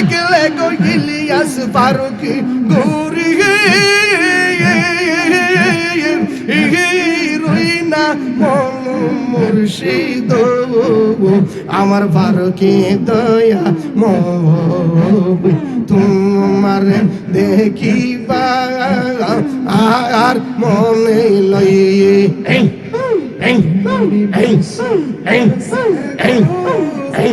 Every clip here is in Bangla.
দেখলে গো ইলিয়াস ফারুকি গৌরী রুইনা মন মুর্শিদ আমার ফারুকি দয়া মবি তোমার দেখিবা আর মনে লইয়ে এই এই এই এই এই এই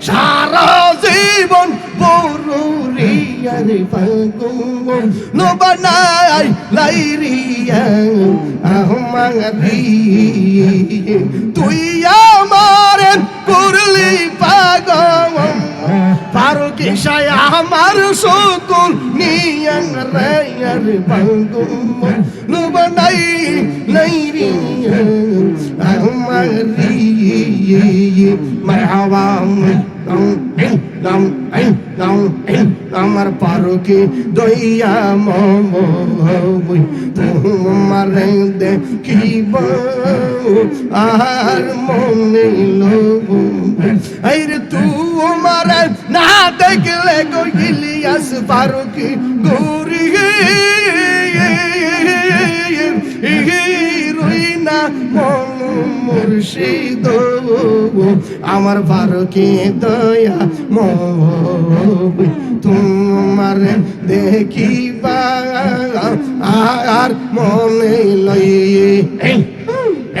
সারা জীবন বরুরিয়ার ফাগুন নবানাই লাইরিয়া আহমারি তুই আইসায় আমার শকুন নিয়ান রায়ার বান্দু লুবনাই নাইরি আমার মারহাবাম দম দম আমার পারকে দইয়া মম তোমার দে কি আর মনে লোভ আইরে তুই দেখলে গো ইলিয়াস পারকে গৌরী রুইনা মন মুর্শিদ আমার ফারুকি দয়া মবি তোমার দেখিবা আর মনে লইয়ে এই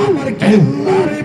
আমার খেলার